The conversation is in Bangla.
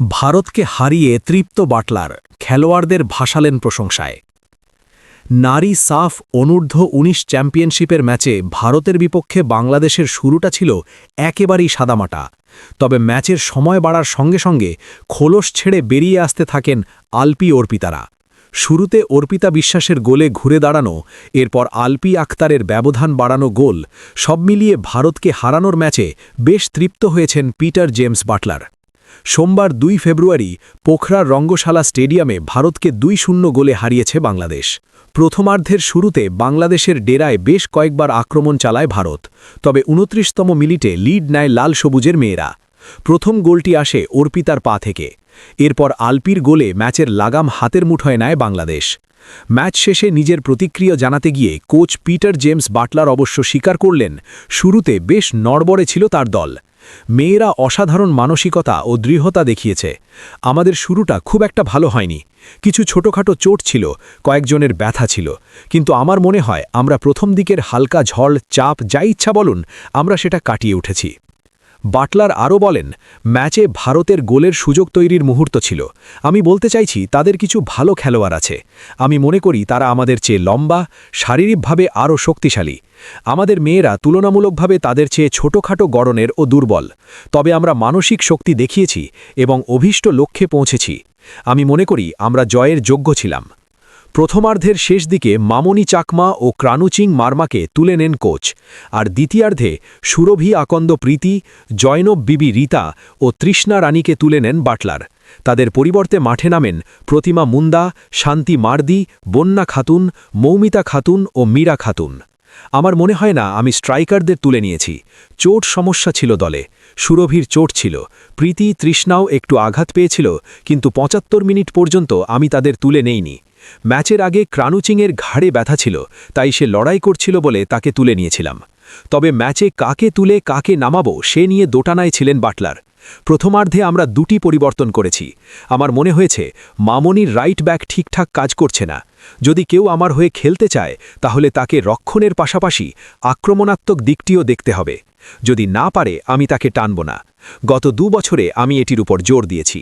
ভারতকে হারিয়ে তৃপ্ত বাটলার খেলোয়াড়দের ভাসালেন প্রশংসায়। নারী সাফ অনূর্ধ্ব ১৯ চ্যাম্পিয়নশিপের ম্যাচে ভারতের বিপক্ষে বাংলাদেশের শুরুটা ছিল একেবারেই সাদামাটা। তবে ম্যাচের সময় বাড়ার সঙ্গে সঙ্গে খোলস ছেড়ে বেরিয়ে আসতে থাকেন আলপি অর্পিতারা। শুরুতে অর্পিতা বিশ্বাসের গোলে ঘুরে দাঁড়ানো, এরপর আলপি আক্তারের ব্যবধান বাড়ানো গোল, সব মিলিয়ে ভারতকে হারানোর ম্যাচে বেশ তৃপ্ত হয়েছেন পিটার জেমস বাটলার। সোমবার দুই ফেব্রুয়ারি পোখরার রঙ্গশালা স্টেডিয়ামে ভারতকে দুই শূন্য গোলে হারিয়েছে বাংলাদেশ। প্রথমার্ধের শুরুতে বাংলাদেশের ডেরায় বেশ কয়েকবার আক্রমণ চালায় ভারত, তবে উনত্রিশতম মিনিটে লিড নেয় লাল সবুজের মেয়েরা। প্রথম গোলটি আসে অর্পিতার পা থেকে। এরপর আলপির গোলে ম্যাচের লাগাম হাতের মুঠোয় নেয় বাংলাদেশ। ম্যাচ শেষে নিজের প্রতিক্রিয়া জানাতে গিয়ে কোচ পিটার জেমস বাটলার অবশ্য স্বীকার করলেন, শুরুতে বেশ নড়বড়ে ছিল তার দল। মেয়েরা অসাধারণ মানসিকতা ও দৃঢ়তা দেখিয়েছে। আমাদের শুরুটা খুব একটা ভালো হয়নি। কিছু ছোটখাটো চোট ছিল, কয়েকজনের ব্যথা ছিল। কিন্তু আমার মনে হয় আমরা প্রথম দিকের হালকা ঝড়, চাপ, যা ইচ্ছা বলুন, আমরা সেটা কাটিয়ে উঠেছি। বাটলার আরও বলেন, ম্যাচে ভারতের গোলের সুযোগ তৈরির মুহূর্ত ছিল। আমি বলতে চাইছি, তাদের কিছু ভালো খেলোয়াড় আছে। আমি মনে করি, তারা আমাদের চেয়ে লম্বা, শারীরিকভাবে আরও শক্তিশালী। আমাদের মেয়েরা তুলনামূলকভাবে তাদের চেয়ে ছোটখাটো গড়নের ও দুর্বল। তবে আমরা মানসিক শক্তি দেখিয়েছি এবং অভীষ্ট লক্ষ্যে পৌঁছেছি। আমি মনে করি, আমরা জয়ের যোগ্য ছিলাম। প্রথমার্ধের শেষ দিকে মামনি চাকমা ও ক্রানুচিং মার্মাকে তুলে নেন কোচ, আর দ্বিতীয়ার্ধে সুরভি, আকন্দ প্রীতি, জয়নব বিবি রীতা ও তৃষ্ণা রানীকে তুলে নেন বাটলার। তাদের পরিবর্তে মাঠে নামেন প্রতিমা মুন্দা, শান্তি মার্দি, বন্যা খাতুন, মৌমিতা খাতুন ও মীরা খাতুন। আমার মনে হয় না আমি স্ট্রাইকারদের তুলে নিয়েছি। চোট সমস্যা ছিল দলে। সুরভির চোট ছিল। প্রীতি, তৃষ্ণাও একটু আঘাত পেয়েছিল, কিন্তু পঁচাত্তর মিনিট পর্যন্ত আমি তাদের তুলে নেইনি। ম্যাচের আগে ক্রানুচিংয়ের ঘাড়ে ব্যথা ছিল, তাই সে লড়াই করছিল বলে তাকে তুলে নিয়েছিলাম। তবে ম্যাচে কাকে তুলে কাকে নামাবো সে নিয়ে দোটানায় ছিলেন বাটলার। প্রথমার্ধে আমরা দুটি পরিবর্তন করেছি। আমার মনে হয়েছে, মামনির রাইট ব্যাক ঠিকঠাক কাজ করছে না। যদি কেউ আমার হয়ে খেলতে চায়, তাহলে তাকে রক্ষণের পাশাপাশি আক্রমণাত্মক দিকটিও দেখতে হবে। যদি না পারে, আমি তাকে টানব না। গত দু বছরে আমি এটির উপর জোর দিয়েছি।